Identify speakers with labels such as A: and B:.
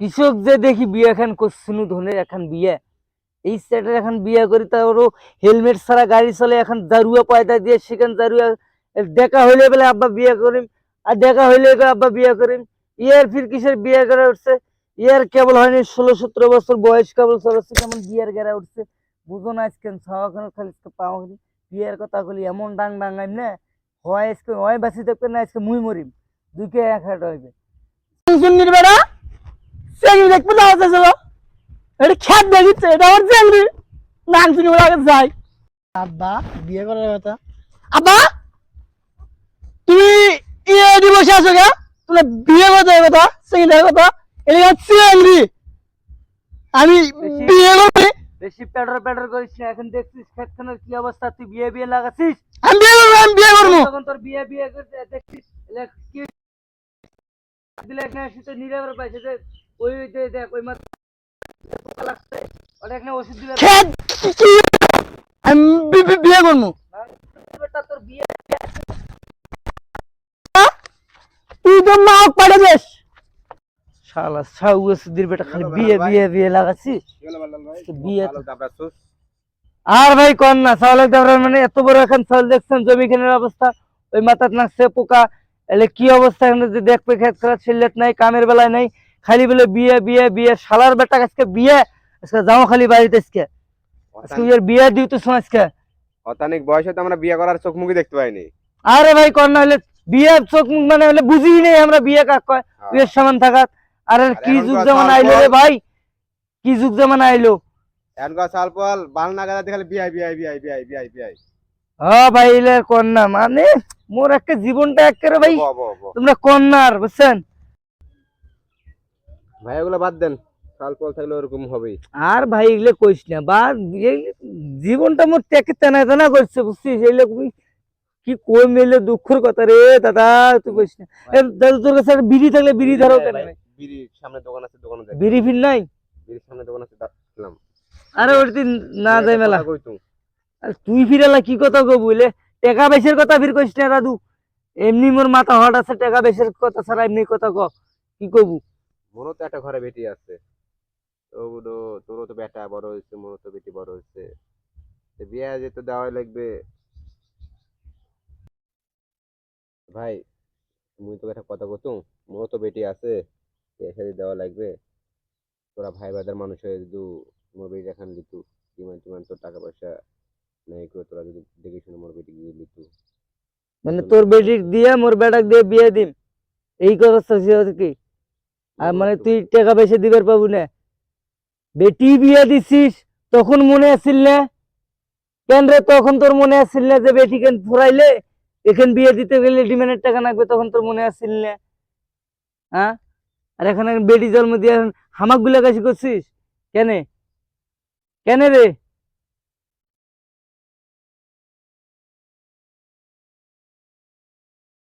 A: কৃষক যে দেখি বিয়ে খান করছুনু ধনের এখন বিয়ে। এই সেটের এখন বিয়ে করি তারও হেলমেট ছাড়া গাড়ি চলে, এখন দারুয়া পয়দা দিয়ে সেখান দারুয়া দেখা হইলে বলে আব্বা বিয়ে করিম, আর দেখা হইলে আব্বা বিয়ে করিম। ইয়ার ফির কিসের বিয়ে করে উঠছে? ইয়ার কেবল হয়নি ষোলো সতেরো বছর বয়স, কেবল চলেছে কেমন বিয়ের গেরা উঠছে। বুঝো না আজকে ছাওয়া খানো খালি পাওয়া বিয়ের কথা বলি এমন ডাং ডাঙ্গাইম না, হয় আজকে, হয় বাসি দেখবে না, আজকে মুই মরিম। দুইকে এক হাট হইবে।
B: বেড়া চেংড়ি দেখবে না হচ্ছে এটা খ্যাত দেখিচ্ছে এটা আমার চেংড়ি শুনে ওরা আগে যাই। আব্বা বিয়ে করার কথা। আব্বা? তুমি ইয়ে দি বসে আছো কে তুমি বিয়ে করতে হবে কথা চেংড়ি দেখার কথা। এটা চেংড়ি আমি বিয়ে করবি
A: বেশি প্যাডার প্যাডার করিস না এখন দেখছিস খেতখানের কি অবস্থা তুই বিয়ে বিয়ে লাগাছিস?
B: আমি বিয়ে করব আমি বিয়ে করব।
A: তখন তোর বিয়ে বিয়ে করতে দেখছিস দিলে না শীতে নিরাবার পাইছে যে ওই ওই দেখ ওই মাত্র লাগছে ওটা এখানে ওষুধ দিলে
B: আমি বি- বি- বিয়ে করব।
A: তোর বিয়ে।
B: তুই তো মা পাঠে দেশ
A: শালা সাউ ওষুধের বেটা খালি বিয়ে বিয়ে বিয়ে লাগাছিস বিয়ে আর ভাই কর না চাউলের দাবরার মানে এত বড় এখন চাউল দেখছেন জমি খানের অবস্থা। ওই মাথার নাকছে পোকা। এলে কি অবস্থা? এখানে যে দেখবে খেত খারাপ ছিল্লেট নাই কামের বেলায় নাই। খালি বলে বিয়ে বিয়ে বিয়ে শালার বেটা আজকে বিয়ে আজকে যাও খালি বাড়িতে আজকে। আজকে ওর বিয়ে দিও তো আজকে।
C: অতানিক বয়সে তো আমরা বিয়ে করার চোখ মুখই দেখতে পাইনি।
A: আরে ভাই কর না হলে বিয়ে চোখ মুখ মানে হলে বুঝি নেই আমরা বিয়ে কাক কয়
C: হ্যাঁ।
A: বিয়ের সমান থাকাত। আর
C: আর
A: কি যুগ যেমন আইলো রে ভাই কি যুগ যেমন আইলো।
C: এখনকার সাল পাল বাল না গাদাতে খালি বিয়াই বিয়াই বিয়াই বিয়াই বিয়াই বিয়াই।
A: হ্যাঁ ভাই এলে কন্যা মানে মোর একটা জীবনটা একেবারে ভাই
C: ব, ব, ব।
A: তোমরা কন্যার বুঝছেন?
C: ভাই ওগুলো বাদ দেন সাল পাল থাকলে ওরকম হবেই।
A: আর ভাই এগুলো কইস না বা জীবনটা মোর টেকে তেনা তেনা করছে বুঝছিস? এইগুলো তুই কি কই মেলে দুঃখের কথা রে দাদা তুই কইস না। দাদা তোর কাছে বিড়ি থাকলে বিড়ি ধরো কেন?
C: বিড়ির সামনে দোকান আছে দোকানে যাই
A: বিড়ি ফির নাই?
C: বিড়ির সামনে দোকান আছে দেখলাম
A: আরে ওর না যাই মেলা।
C: কই তুই?
A: আর তুই ফিরালা কি কথা গো বুঝলে? টাকা বেশের কথা ফির কইস না দাদু। এমনি মোর মাথা হট আছে টাকা বেশের কথা ছাড়া এমনি কথা ক। কি কইবু?
C: মোরও তো একটা ঘরে বেটি আছে। ওগুলো তোরও তো বেটা বড় হয়েছে মোরও তো বেটি বড় হয়েছে। বিয়ে যেতে দেওয়াই লাগবে। ভাই, মুই তোকে একটা কথা কতু মোরও তো বেটি আছে শাদি দেওয়া লাগবে। তোরা ভাই বাদার মানুষ হয়ে যদি মোর বেটি এখন লিতু, ডিমান্ড টিমান্ড তোর টাকা পয়সা নেই করে তোরা যদি দেখে শুনে মোর বেটি গিয়ে লিতু।
A: মানে তোর বেটিক দিয়ে মোর বেটাক দিয়ে বিয়ে দিম। এই কথা কি? আর মানে তুই টাকা পয়সা দিবার পাবু না। বেটি বিয়ে দিছিস তখন মনে আসিল না? কেন রে তখন তোর মনে আসিল না যে বেটি কেন ফুরাইলে এখান বিয়ে দিতে গেলে ডিমান্ডের টাকা লাগবে তখন তোর মনে আসিল না? হ্যাঁ? আর এখানে বেটি জন্ম দিয়ে এখন হামাকগুলা কাশি করছিস? কেনে? কেনে রে?